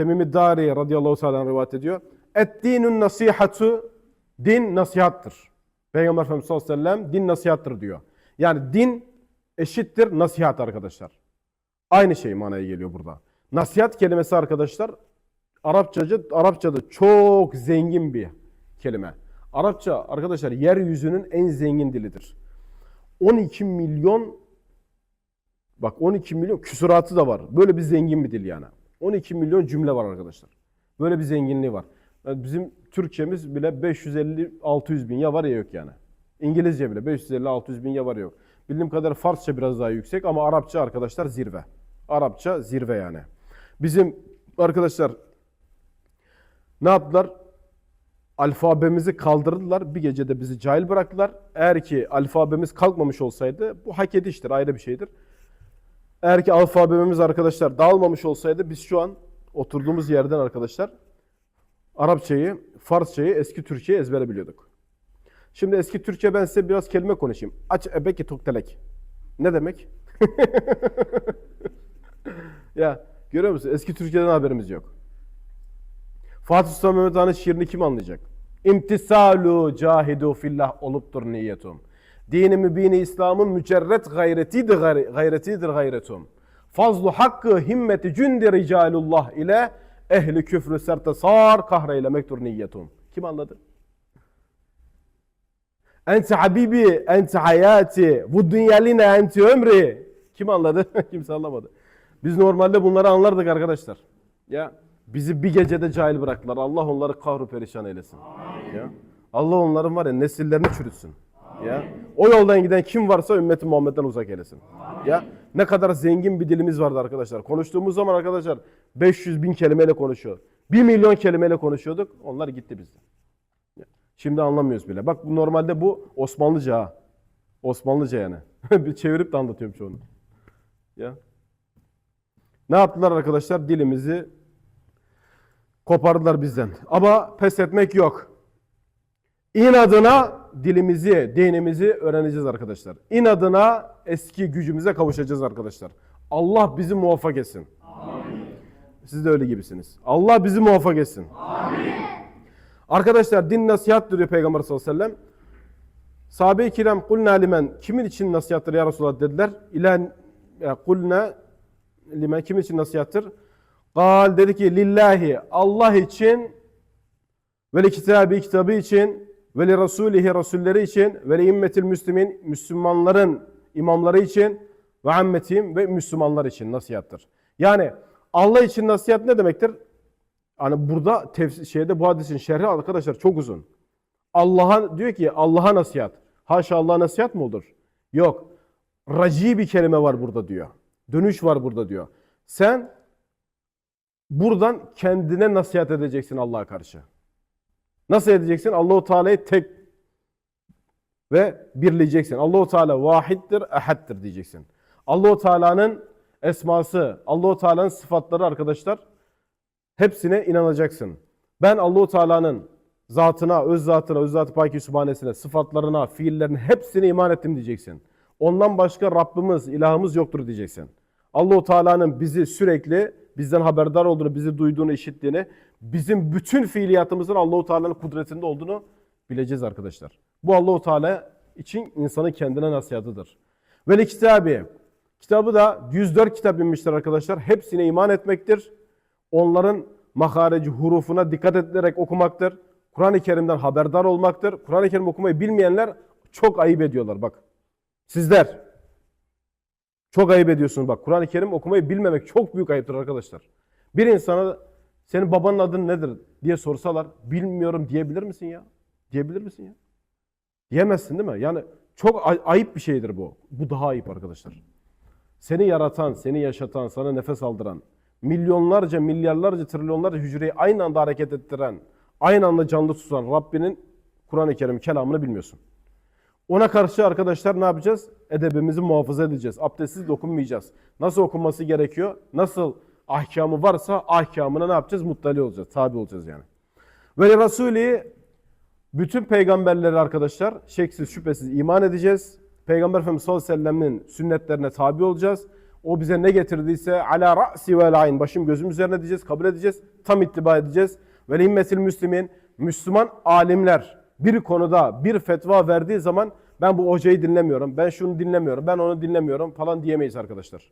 Temim-i Dari radıyallahu teala rivayet ediyor. Et dinun nasihatu din nasihattır. Peygamber Efendimiz sallallahu aleyhi ve sellem din nasihattır diyor. Yani din eşittir nasihat arkadaşlar. Aynı şey manaya geliyor burada. Nasihat kelimesi arkadaşlar Arapçacı, Arapçada çok zengin bir kelime. Arapça arkadaşlar yeryüzünün en zengin dilidir. 12 milyon bak 12 milyon küsuratı da var. Böyle bir zengin bir dil yani. 12 milyon cümle var arkadaşlar. Böyle bir zenginliği var. Yani bizim Türkçemiz bile 550-600 bin ya var ya yok yani. İngilizce bile 550-600 bin ya var ya yok. Bildiğim kadar Farsça biraz daha yüksek ama Arapça arkadaşlar zirve. Arapça zirve yani. Bizim arkadaşlar ne yaptılar? Alfabemizi kaldırdılar. Bir gecede bizi cahil bıraktılar. Eğer ki alfabemiz kalkmamış olsaydı bu hak ediştir, ayrı bir şeydir. Eğer ki alfabemiz arkadaşlar dağılmamış olsaydı biz şu an oturduğumuz yerden arkadaşlar Arapçayı, Farsçayı, eski Türkçeyi ezbere biliyorduk. Şimdi eski Türkçe ben size biraz kelime konuşayım. Aç ebeki tuktelek. Ne demek? ya görüyor musun? Eski Türkçeden haberimiz yok. Fatih Sultan Mehmet Han'ın şiirini kim anlayacak? İmtisalu cahidu fillah oluptur niyetum. Dini mübini İslam'ın mücerret gayretidir, gayre- gayretidir gayretum. Fazlu hakkı himmeti cündi ricalullah ile ehli küfrü serte sar kahreylemektur niyetum. Kim anladı? Ente habibi, ente hayati, bu dünyaline ente ömri. Kim anladı? Kimse anlamadı. Biz normalde bunları anlardık arkadaşlar. Ya bizi bir gecede cahil bıraktılar. Allah onları kahru perişan eylesin. Ya Allah onların var ya nesillerini çürütsün. Ya o yoldan giden kim varsa ümmeti Muhammed'den uzak eylesin. Ya ne kadar zengin bir dilimiz vardı arkadaşlar. Konuştuğumuz zaman arkadaşlar 500 bin kelimeyle konuşuyor. 1 milyon kelimeyle konuşuyorduk. Onlar gitti bizden. Şimdi anlamıyoruz bile. Bak normalde bu Osmanlıca ha. Osmanlıca yani. bir çevirip de anlatıyorum çoğunu. Ya. Ne yaptılar arkadaşlar? Dilimizi kopardılar bizden. Ama pes etmek yok. İnadına dilimizi, dinimizi öğreneceğiz arkadaşlar. İnadına eski gücümüze kavuşacağız arkadaşlar. Allah bizi muvaffak etsin. Siz de öyle gibisiniz. Allah bizi muvaffak etsin. Arkadaşlar din nasihat diyor Peygamber sallallahu aleyhi ve sellem. Sahabe-i kiram kulna limen kimin için nasihattır ya Resulallah dediler. İlen kulna limen kimin için nasihattır? Kal dedi ki lillahi Allah için ve kitabi kitabı için ve li rasulihi rasulleri için ve li immetil müslimin Müslümanların imamları için ve ammetihim ve Müslümanlar için nasihattır. Yani Allah için nasihat ne demektir? Hani burada şeyde bu hadisin şerhi arkadaşlar çok uzun. Allah'a diyor ki Allah'a nasihat. Haşa Allah'a nasihat mı olur? Yok. Raci bir kelime var burada diyor. Dönüş var burada diyor. Sen buradan kendine nasihat edeceksin Allah'a karşı. Nasıl edeceksin? Allahu Teala'yı tek ve birleyeceksin. Allahu Teala vahiddir, ehaddir diyeceksin. Allahu Teala'nın esması, Allahu Teala'nın sıfatları arkadaşlar hepsine inanacaksın. Ben Allahu Teala'nın zatına, öz zatına, öz zatı paki sübhanesine, sıfatlarına, fiillerine hepsine iman ettim diyeceksin. Ondan başka Rabbimiz, ilahımız yoktur diyeceksin. Allahu Teala'nın bizi sürekli bizden haberdar olduğunu, bizi duyduğunu, işittiğini, bizim bütün fiiliyatımızın Allahu Teala'nın kudretinde olduğunu bileceğiz arkadaşlar. Bu Allahu Teala için insanın kendine nasihatıdır. Ve kitabı. Kitabı da 104 kitap inmiştir arkadaşlar. Hepsine iman etmektir. Onların mahareci hurufuna dikkat edilerek okumaktır. Kur'an-ı Kerim'den haberdar olmaktır. Kur'an-ı Kerim okumayı bilmeyenler çok ayıp ediyorlar bak. Sizler çok ayıp ediyorsunuz bak. Kur'an-ı Kerim okumayı bilmemek çok büyük ayıptır arkadaşlar. Bir insana senin babanın adın nedir diye sorsalar bilmiyorum diyebilir misin ya? Diyebilir misin ya? Diyemezsin değil mi? Yani çok ay- ayıp bir şeydir bu. Bu daha ayıp arkadaşlar. Seni yaratan, seni yaşatan, sana nefes aldıran, milyonlarca, milyarlarca, trilyonlarca hücreyi aynı anda hareket ettiren, aynı anda canlı tutan Rabbinin Kur'an-ı Kerim kelamını bilmiyorsun. Ona karşı arkadaşlar ne yapacağız? Edebimizi muhafaza edeceğiz. Abdestsiz dokunmayacağız. Nasıl okunması gerekiyor? Nasıl ahkamı varsa ahkamına ne yapacağız? Muttali olacağız. Tabi olacağız yani. Ve Resulü bütün peygamberleri arkadaşlar şeksiz şüphesiz iman edeceğiz. Peygamber Efendimiz sallallahu aleyhi ve sellem'in sünnetlerine tabi olacağız. O bize ne getirdiyse ala ra'si ve ayn başım gözüm üzerine diyeceğiz, kabul edeceğiz, tam ittiba edeceğiz. Ve limmetil müslimin Müslüman alimler bir konuda bir fetva verdiği zaman ben bu hocayı dinlemiyorum, ben şunu dinlemiyorum, ben onu dinlemiyorum falan diyemeyiz arkadaşlar.